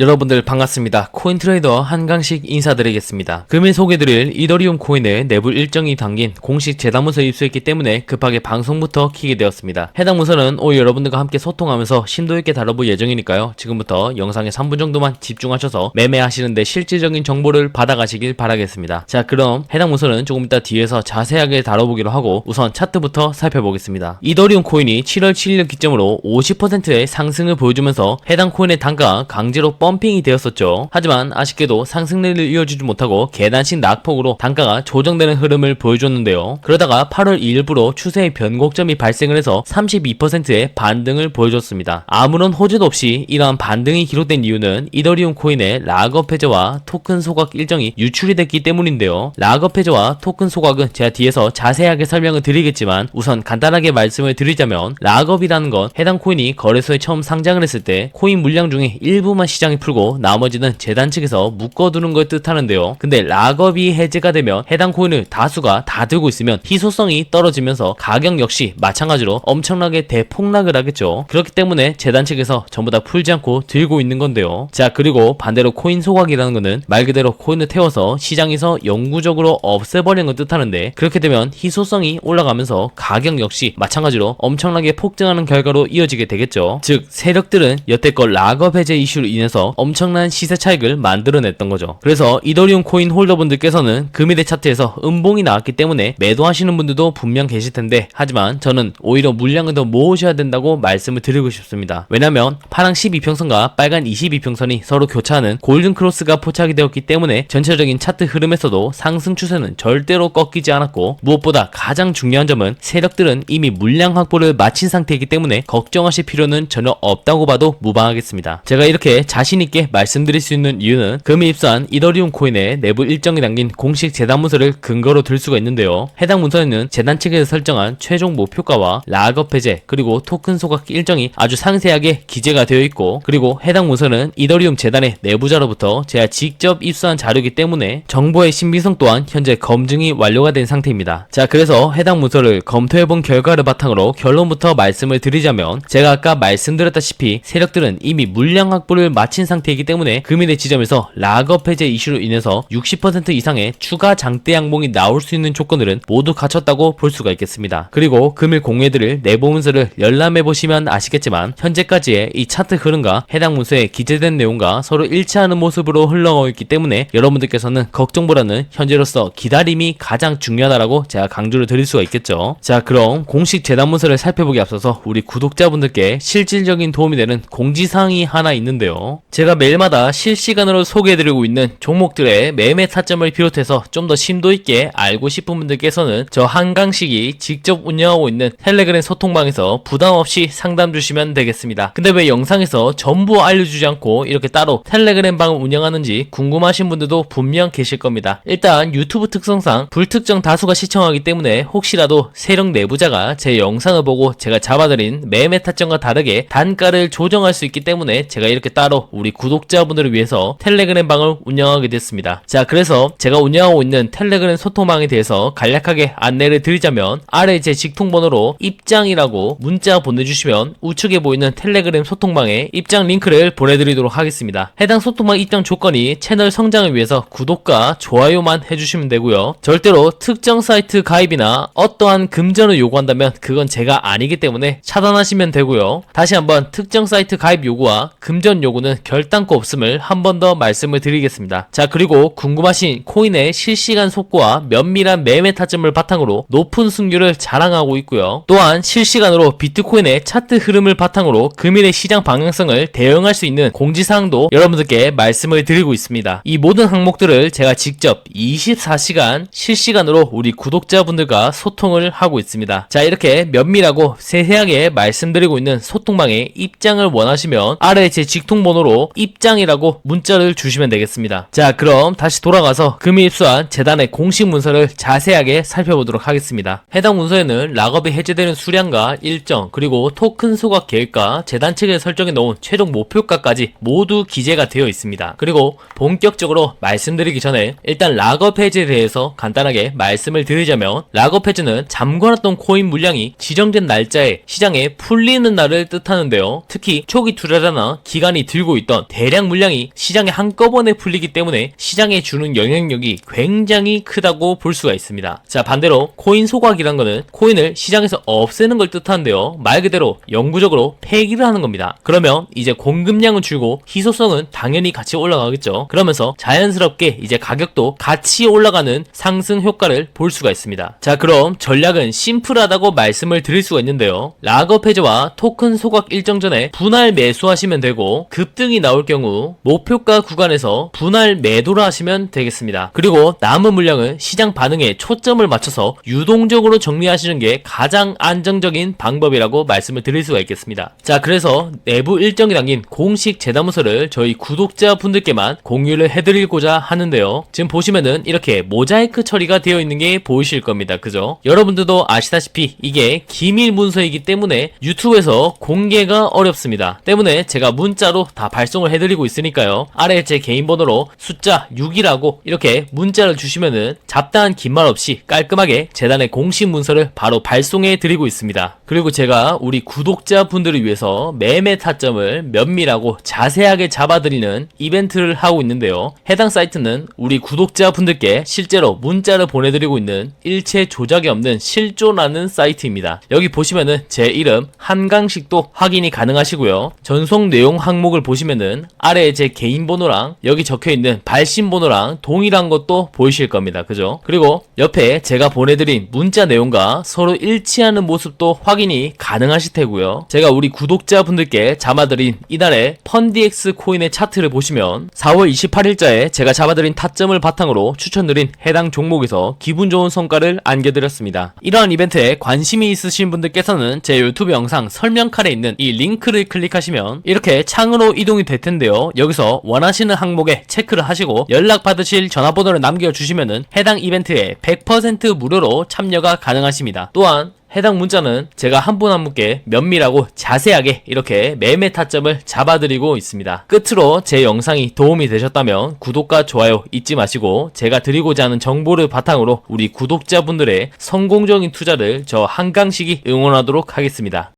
여러분들 반갑습니다. 코인 트레이더 한강식 인사드리겠습니다. 금일 소개드릴 이더리움 코인의 내부 일정이 담긴 공식 재단문서 입수했기 때문에 급하게 방송부터 키게 되었습니다. 해당 문서는 오늘 여러분들과 함께 소통하면서 심도 있게 다뤄볼 예정이니까요. 지금부터 영상의 3분 정도만 집중하셔서 매매하시는데 실질적인 정보를 받아가시길 바라겠습니다. 자 그럼 해당 문서는 조금 이따 뒤에서 자세하게 다뤄보기로 하고 우선 차트부터 살펴보겠습니다. 이더리움 코인이 7월 7일 기점으로 50%의 상승을 보여주면서 해당 코인의 단가가 강제로 펌핑이 되었었죠. 하지만 아쉽게도 상승률을 이어주지 못하고 계단식 낙폭으로 단가가 조정되는 흐름을 보여줬는데요. 그러다가 8월 2일부로 추세의 변곡점이 발생을 해서 32%의 반등을 보여줬습니다. 아무런 호재도 없이 이러한 반등이 기록된 이유는 이더리움 코인의 락업 해제와 토큰 소각 일정이 유출이 됐기 때문인데요. 락업 해제와 토큰 소각은 제가 뒤에서 자세하게 설명을 드리겠지만 우선 간단하게 말씀을 드리자면 락업이라는 건 해당 코인이 거래소에 처음 상장을 했을 때 코인 물량 중에 일부만 시장에 풀고 나머지는 재단 측에서 묶어두는 걸 뜻하는데요. 근데 락업이 해제가 되면 해당 코인을 다수가 다 들고 있으면 희소성이 떨어지면서 가격 역시 마찬가지로 엄청나게 대폭락을 하겠죠. 그렇기 때문에 재단 측에서 전부 다 풀지 않고 들고 있는 건데요. 자 그리고 반대로 코인 소각이라는 것은 말 그대로 코인을 태워서 시장에서 영구적으로 없애버리는 걸 뜻하는데 그렇게 되면 희소성이 올라가면서 가격 역시 마찬가지로 엄청나게 폭증하는 결과로 이어지게 되겠죠. 즉 세력들은 여태껏 락업 해제 이슈로 인해서 엄청난 시세 차익을 만들어냈던 거죠. 그래서 이더리움 코인 홀더분들께서는 금일의 차트에서 음봉이 나왔기 때문에 매도하시는 분들도 분명 계실 텐데 하지만 저는 오히려 물량을 더 모으셔야 된다고 말씀을 드리고 싶습니다. 왜냐면 파랑 12평선과 빨간 22평선이 서로 교차하는 골든 크로스가 포착이 되었기 때문에 전체적인 차트 흐름에서도 상승 추세는 절대로 꺾이지 않았고 무엇보다 가장 중요한 점은 세력들은 이미 물량 확보를 마친 상태이기 때문에 걱정하실 필요는 전혀 없다고 봐도 무방하겠습니다. 제가 이렇게 자신 있게 말씀드릴 수 있는 이유는 금일 입수한 이더리움 코인의 내부 일정이 담긴 공식 재단 문서를 근거로 들 수가 있는데요. 해당 문서에는 재단 측에서 설정한 최종 목표가와 락업 해제 그리고 토큰 소각 일정이 아주 상세하게 기재가 되어 있고 그리고 해당 문서는 이더리움 재단의 내부자로부터 제가 직접 입수한 자료이기 때문에 정보의 신빙성 또한 현재 검증이 완료가 된 상태입니다. 자 그래서 해당 문서를 검토해 본 결과를 바탕으로 결론부터 말씀을 드리자면 제가 아까 말씀드렸다시피 세력들은 이미 물량 확보를 마친 상태이기 때문에 금일의 지점에서 락업 해제 이슈로 인해서 60% 이상의 추가 장대 양봉이 나올 수 있는 조건들은 모두 갖췄다고 볼 수가 있겠습니다. 그리고 금일 공유해드릴 내부 문서를 열람해 보시면 아시겠지만 현재까지의 이 차트 흐름과 해당 문서에 기재된 내용과 서로 일치하는 모습으로 흘러가고 있기 때문에 여러분들께서는 걱정보다는 현재로서 기다림이 가장 중요하다라고 제가 강조를 드릴 수가 있겠죠. 자 그럼 공식 재단 문서를 살펴보기 앞서서 우리 구독자분들께 실질적인 도움이 되는 공지사항이 하나 있는데요. 제가 매일마다 실시간으로 소개해드리고 있는 종목들의 매매 타점을 비롯해서 좀 더 심도 있게 알고 싶은 분들께서는 저 한강식이 직접 운영하고 있는 텔레그램 소통방에서 부담 없이 상담 주시면 되겠습니다. 근데 왜 영상에서 전부 알려주지 않고 이렇게 따로 텔레그램 방을 운영하는지 궁금하신 분들도 분명 계실 겁니다. 일단 유튜브 특성상 불특정 다수가 시청하기 때문에 혹시라도 세력 내부자가 제 영상을 보고 제가 잡아드린 매매 타점과 다르게 단가를 조정할 수 있기 때문에 제가 이렇게 따로 우리 구독자분들을 위해서 텔레그램 방을 운영하게 됐습니다. 자, 그래서 제가 운영하고 있는 텔레그램 소통방에 대해서 간략하게 안내를 드리자면 아래 제 직통번호로 입장이라고 문자 보내주시면 우측에 보이는 텔레그램 소통방에 입장 링크를 보내드리도록 하겠습니다. 해당 소통방 입장 조건이 채널 성장을 위해서 구독과 좋아요만 해주시면 되고요. 절대로 특정 사이트 가입이나 어떠한 금전을 요구한다면 그건 제가 아니기 때문에 차단하시면 되고요. 다시 한번 특정 사이트 가입 요구와 금전 요구는 결단코 없음을 한 번 더 말씀을 드리겠습니다. 자 그리고 궁금하신 코인의 실시간 속고와 면밀한 매매 타점을 바탕으로 높은 승률을 자랑하고 있고요. 또한 실시간으로 비트코인의 차트 흐름을 바탕으로 금일의 시장 방향성을 대응할 수 있는 공지사항도 여러분들께 말씀을 드리고 있습니다. 이 모든 항목들을 제가 직접 24시간 실시간으로 우리 구독자분들과 소통을 하고 있습니다. 자 이렇게 면밀하고 세세하게 말씀드리고 있는 소통방에 입장을 원하시면 아래 제 직통번호로 입장이라고 문자를 주시면 되겠습니다. 자 그럼 다시 돌아가서 금일 입수한 재단의 공식 문서를 자세하게 살펴보도록 하겠습니다. 해당 문서에는 락업이 해제되는 수량과 일정 그리고 토큰 소각 계획과 재단 측에 설정해 놓은 최종 목표가까지 모두 기재가 되어 있습니다. 그리고 본격적으로 말씀드리기 전에 일단 락업 해제에 대해서 간단하게 말씀을 드리자면 락업 해제는 잠궈놨던 코인 물량이 지정된 날짜에 시장에 풀리는 날을 뜻하는데요. 특히 초기 투자자나 기간이 들고 있다 있던 대량 물량이 시장에 한꺼번에 풀리기 때문에 시장에 주는 영향력이 굉장히 크다고 볼 수가 있습니다. 자, 반대로 코인 소각이란 거는 코인을 시장에서 없애는 걸 뜻하는데요. 말 그대로 영구적으로 폐기를 하는 겁니다. 그러면 이제 공급량은 줄고 희소성은 당연히 같이 올라가겠죠. 그러면서 자연스럽게 이제 가격도 같이 올라가는 상승 효과를 볼 수가 있습니다. 자, 그럼 전략은 심플하다고 말씀을 드릴 수가 있는데요. 락업 해제와 토큰 소각 일정 전에 분할 매수하시면 되고 급등이 나올 경우 목표가 구간에서 분할 매도를 하시면 되겠습니다. 그리고 남은 물량은 시장 반응에 초점을 맞춰서 유동적으로 정리하시는 게 가장 안정적인 방법이라고 말씀을 드릴 수가 있겠습니다. 자, 그래서 내부 일정이 담긴 공식 재담문서를 저희 구독자분들께만 공유를 해드리고자 하는데요. 지금 보시면은 이렇게 모자이크 처리가 되어 있는 게 보이실 겁니다. 그죠? 여러분들도 아시다시피 이게 기밀 문서이기 때문에 유튜브에서 공개가 어렵습니다. 때문에 제가 문자로 다 발 송을 해드리고 있으니까요. 아래 제 개인 번호로 숫자 6이라고 이렇게 문자를 주시면은 잡다한 긴 말 없이 깔끔하게 재단의 공식 문서를 바로 발송해 드리고 있습니다. 그리고 제가 우리 구독자분들을 위해서 매매 타점을 면밀하고 자세하게 잡아드리는 이벤트를 하고 있는데요. 해당 사이트는 우리 구독자분들께 실제로 문자를 보내드리고 있는 일체 조작이 없는 실존하는 사이트입니다. 여기 보시면은 제 이름 한강식도 확인이 가능하시고요. 전송 내용 항목을 보시면 은 아래에 제 개인 번호랑 여기 적혀 있는 발신 번호랑 동일한 것도 보이실 겁니다. 그죠? 그리고 옆에 제가 보내드린 문자 내용과 서로 일치하는 모습도 확인이 가능하실 테고요. 제가 우리 구독자분들께 잡아드린 이날의 펀디엑스 코인의 차트를 보시면 4월 28일자에 제가 잡아드린 타점을 바탕으로 추천드린 해당 종목에서 기분 좋은 성과를 안겨드렸습니다. 이러한 이벤트에 관심이 있으신 분들께서는 제 유튜브 영상 설명칸에 있는 이 링크를 클릭하시면 이렇게 창으로 이동 이 될 텐데요. 여기서 원하시는 항목에 체크를 하시고 연락 받으실 전화번호를 남겨주시면은 해당 이벤트에 100% 무료로 참여가 가능하십니다. 또한 해당 문자는 제가 한분한 분께 면밀하고 자세하게 이렇게 매매 타점을 잡아드리고 있습니다. 끝으로 제 영상이 도움이 되셨다면 구독과 좋아요 잊지 마시고 제가 드리고자 하는 정보를 바탕으로 우리 구독자분들의 성공적인 투자를 저 한강식이 응원하도록 하겠습니다.